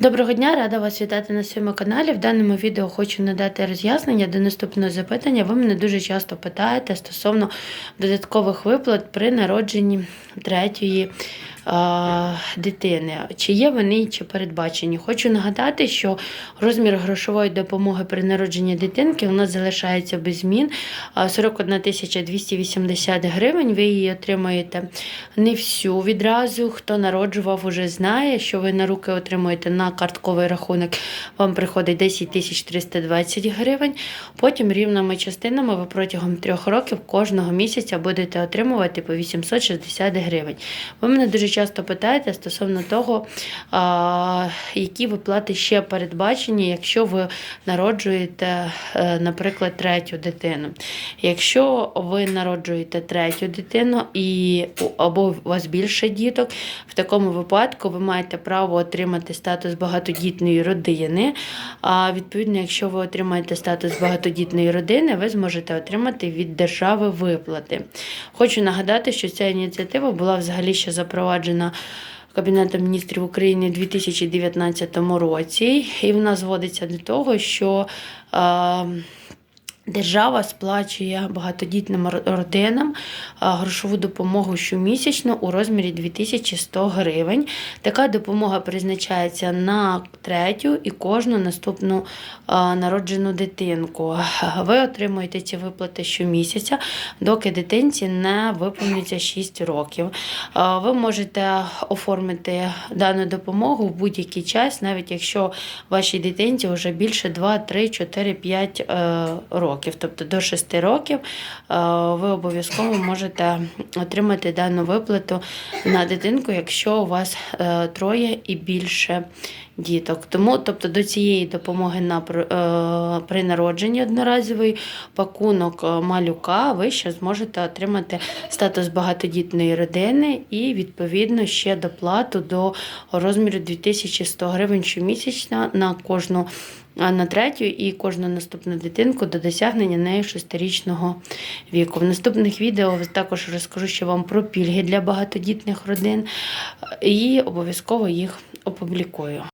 Доброго дня, рада вас вітати на своєму каналі. В даному відео хочу надати роз'яснення до наступного запитання. Ви мене дуже часто питаєте стосовно додаткових виплат при народженні третьої дитини. Чи є вони, чи передбачені? Хочу нагадати, що розмір грошової допомоги при народженні дитинки у нас залишається без змін. 41 тисяча 280 гривень. Ви її отримаєте не всю відразу. Хто народжував, уже знає, що ви на руки отримуєте на картковий рахунок. Вам приходить 10 тисяч 320 гривень. Потім рівними частинами ви протягом трьох років кожного місяця будете отримувати по 860 гривень. Ви мене дуже часто питаєте стосовно того, які виплати ще передбачені, якщо ви народжуєте, е, наприклад, третю дитину. Якщо ви народжуєте третю дитину і або у вас більше діток, в такому випадку ви маєте право отримати статус багатодітної родини. А відповідно, якщо ви отримаєте статус багатодітної родини, ви зможете отримати від держави виплати. Хочу нагадати, що ця ініціатива була взагалі ще запроваджена. Кабінетом міністрів України у 2019 році, і вона зводиться до того, що е, Держава сплачує багатодітним родинам грошову допомогу щомісячно у розмірі 2100 гривень. Така допомога призначається на третю і кожну наступну народжену дитинку. Ви отримуєте ці виплати щомісяця, доки дитинці не виповниться 6 років. Ви можете оформити дану допомогу в будь-який час, навіть якщо вашій дитинці вже більше 2, 3, 4, 5 е, років. Тобто до 6 років е, ви обов'язково можете отримати дану виплату на дитинку, якщо у вас е, троє і більше діток. Тому, тобто, до цієї допомоги на е, при народженні одноразовий пакунок малюка, ви ще зможете отримати статус багатодітної родини і відповідно ще доплату до розміру 2100 гривень щомісячно на кожну. А На третю і кожну наступну дитинку до досягнення нею шестирічного віку. В наступних відео також розкажу ще вам про пільги для багатодітних родин і обов'язково їх опублікую.